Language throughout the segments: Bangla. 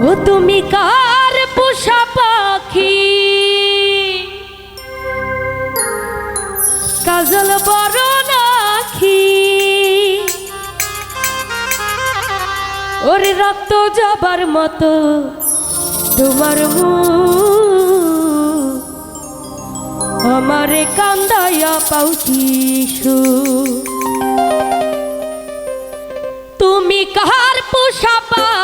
ও তুমি কার পোষা পাখি? কাজল বড় নাখি ওর রক্ত যাবার মতো তোমার আমারে কান্দাইয়া পাউতিসু তুমি কাহার পোষা পা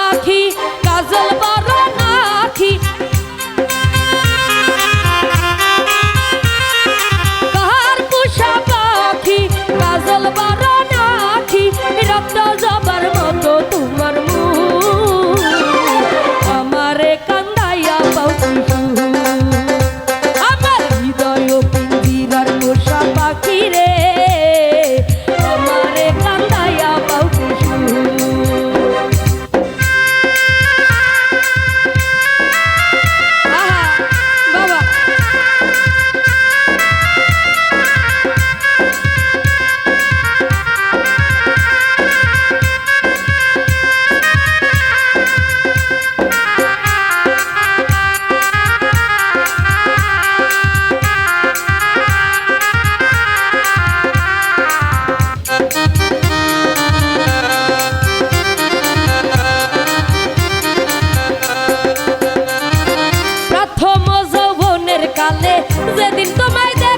যেদিন তোমায় দে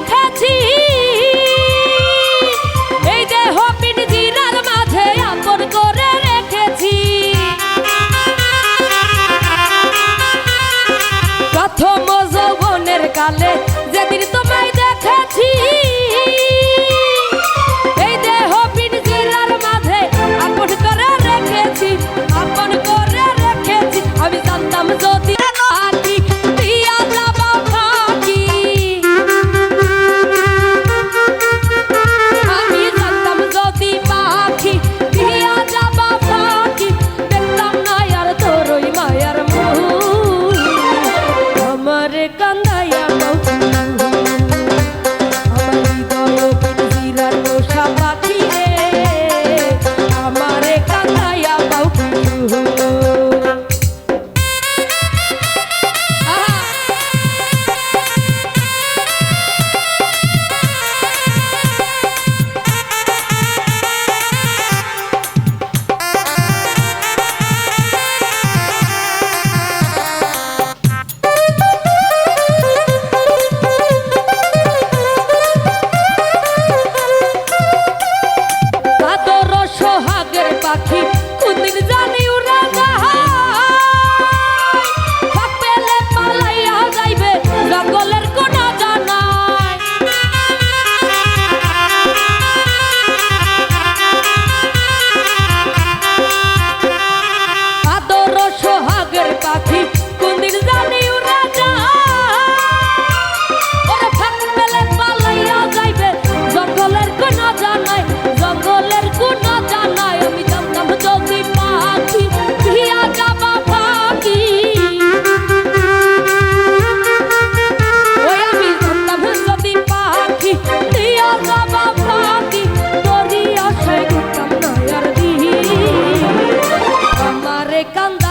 ঘর কা the. কান্দা